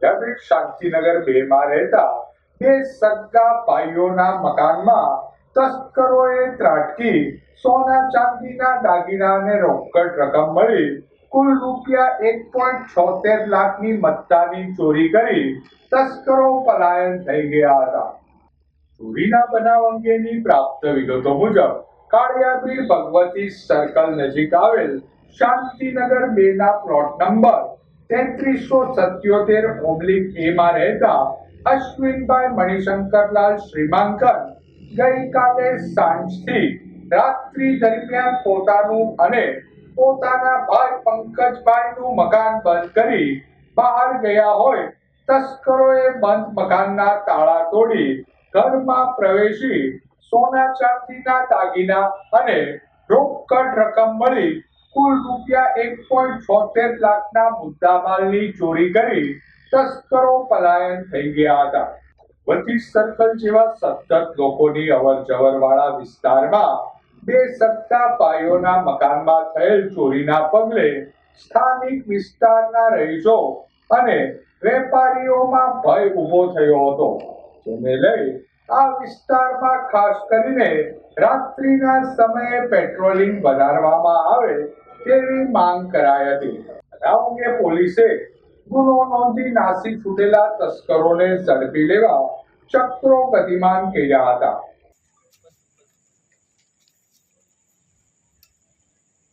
વિદ્યાપીઠ શાંતિનગર બે માં રહેતા બે સગા ભાઈઓના મકાનમાં તસ્કરોએ ત્રાટકી, સોના ચાંદીના દાગીના અને રોકડ રકમ મળી, કુલ રૂપિયા એક પોઈન્ટ છોતેર લાખની મત્તાની ચોરી કરી તસ્કરો પલાયન થઈ ગયા હતા. ચોરીના બનાવ અંગેની પ્રાપ્ત વિગતો મુજબ, કાળિયાબીડ ભગવતી સર્કલ નજીક આવેલ શાંતિનગર બે ના પ્લોટ નંબર તેત્રીસો સત્યોતેર ઓબ્લિક એ માં રહેતા અશ્વિનભાઈ મણિશંકરલાલ શ્રીમાંકન ગઈકાલે સાંજથી રાત્રિ દરમિયાન પોતાનું અને પોતાના ભાઈ પંકજભાઈનું મકાન બંધ કરી બહાર ગયા હોય, તસ્કરોએ બંધ મકાનના તાળા તોડી ઘરમાં પ્રવેશી સોના ચાંદીના દાગીના અને રોકડ રકમ મળી કુલ રૂપિયા એક પોઈન્ટ છોતેર લાખના મુદ્દામાલની ચોરી કરી તસ્કરો પલાયન થઈ ગયા હતા. વતી સર્કલ જેવા સતત લોકોની અવર જવર વાળા વિસ્તારમાં બે સત્તા પાયોના મકાનમાં થયેલ ચોરીના પગલે સ્થાનિક વિસ્તારના રહીશો અને વેપારીઓમાં ભય ઊભો થયો હતો, જેને લઈ આ વિસ્તારમાં ખાસ કરીને રાત્રિના સમયે પેટ્રોલિંગ વધારવામાં આવે તેવી માંગ કરાઈ હતી. આ અંગે પોલીસે ગુનો નોંધી નાસી છૂટેલા તસ્કરોને ઝડપી લેવા ચક્રો ગતિમાન કર્યા હતા.